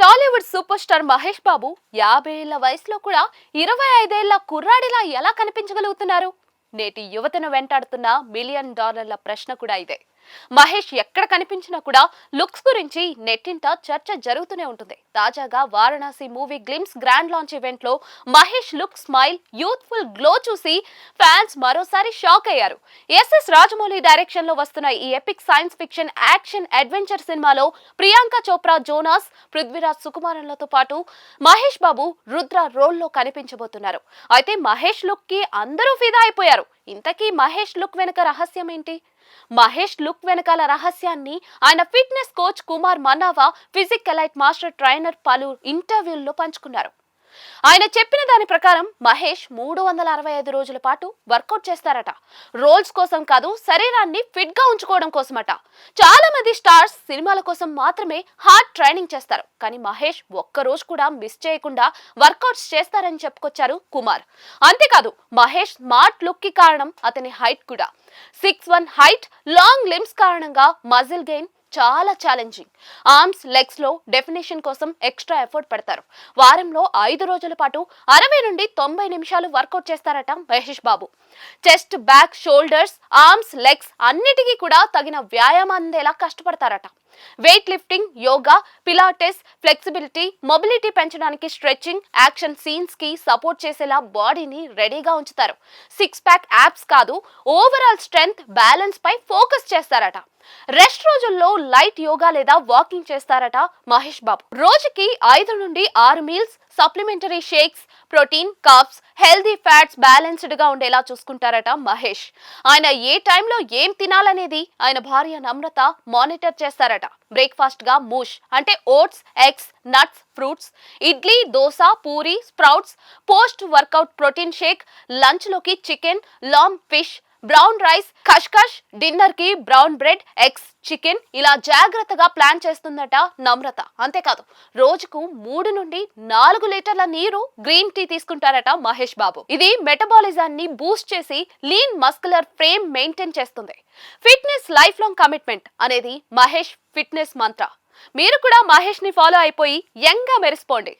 Tollywood super star Mahesh Babu యాభై ఏళ్ళ వయసులో కూడా ఇరవై ఐదేళ్ళ కుర్రాడిలా ఎలా కనిపించగలుగుతున్నారు? నేటి యువతను వెంటాడుతున్న మిలియన్ డాలర్ల ప్రశ్న కూడా ఇదే. మహేష్ ఎక్కడ కనిపించినా కూడా లుక్స్ గురించి నెట్టింట చర్చ జరుగుతూనే ఉంటుంది. తాజాగా Varanasi movie glimpse grand launch ఈవెంట్లో Mahesh look smile youthful glow చూసి ఫ్యాన్స్ మరోసారి షాక్ అయ్యారు. ఎస్ఎస్ రాజమౌళి డైరెక్షన్లో వస్తున్న ఈ epic science fiction action adventure సినిమాలో ప్రియాంక చోప్రా జోనాస్ పృథ్వీరాజ్ సుకుమారన్లతో పాటు మహేష్ బాబు రుద్ర రోల్లో కనిపించబోతున్నారు. అయితే మహేష్ లుక్కి అందరూ ఫిదా అయిపోయారు. ఇంతకీ మహేష్ లుక్ వెనుక రహస్యం ఏంటి? మహేష్ లుక్ వెనకాల రహస్యాన్ని. ఆయన fitness coach Kumar Mannava physique elite master trainer పలు ఇంటర్వ్యూల్లో పంచుకున్నారు. ఆయన చెప్పిన దాని ప్రకారం మహేష్ మూడు వందల అరవై ఐదు రోజుల పాటు వర్కౌట్ చేస్తారట. రోల్స్ కోసం కాదు శరీరాన్ని ఫిట్గా ఉంచుకోవడం కోసమట. చాలా మంది స్టార్స్ సినిమాల కోసం మాత్రమే హార్డ్ ట్రైనింగ్ చేస్తారు. కానీ మహేష్ ఒక్క రోజు కూడా మిస్ చేయకుండా వర్కౌట్స్ చేస్తారని చెప్పుకొచ్చారు కుమార్. అంతేకాదు మహేష్ స్మార్ట్ లుక్కి కారణం అతని హైట్ కూడా. Six one height long limbs కారణంగా మజిల్ గెయిన్ చాలా ఛాలెంజింగ్ ఆర్మ్స్ లెగ్స్లో డెఫినేషన్ కోసం ఎక్స్ట్రా ఎఫర్ట్ పెడతారు. వారంలో ఐదు రోజుల పాటు అరవై నుండి తొంభై నిమిషాలు వర్కౌట్ చేస్తారట Mahesh Babu. Chest back shoulders arms legs అన్నిటికీ కూడా తగిన వ్యాయామం అందేలా కష్టపడతారట. Weight lifting yoga pilates flexibility mobility పెంచడానికి స్ట్రెచ్చింగ్ యాక్షన్ సీన్స్కి సపోర్ట్ చేసేలా బాడీని రెడీగా ఉంచుతారు. సిక్స్ ప్యాక్ యాప్స్ కాదు ఓవరాల్ స్ట్రెంగ్త్ బ్యాలెన్స్ పై ఫోకస్ చేస్తారట. రెస్ట్ రోజుల్లో లైట్ యోగా లేదా వాకింగ్ చేస్తారట మహేష్ బాబు. రోజుకి ఐదు నుండి ఆరు meals supplementary shakes protein carbs healthy fats బ్యాలెన్స్డ్గా ఉండేలా చూసుకుంటారట మహేష్. ఆయన ఏ టైంలో ఏం తినాలనేది ఆయన భార్య నమ్రత మానిటర్ చేస్తారట. బ్రేక్ఫాస్ట్గా మూష్ అంటే oats eggs nuts fruits idli dosa puri sprouts post workout protein shake లంచ్లోకి chicken lamb fish brown rice ఖష్ఖష్ డిన్నర్కి బ్రౌన్ బ్రెడ్ ఎగ్స్ చికెన్ ఇలా జాగ్రత్తగా ప్లాన్ చేస్తుందట నమ్రత. అంతేకాదు రోజుకు మూడు నుండి నాలుగు లీటర్ల నీరు గ్రీన్ టీ తీసుకుంటారట మహేష్ బాబు. ఇది మెటబాలిజాన్ని బూస్ట్ చేసి లీన్ మస్కులర్ ఫ్రేమ్ మెయింటైన్ చేస్తుంది. ఫిట్నెస్ లైఫ్ లాంగ్ కమిట్మెంట్ అనేది మహేష్ ఫిట్నెస్ మంత్ర. మీరు కూడా మహేష్ని ఫాలో అయిపోయి యంగ్గా మెరిసిపోండి.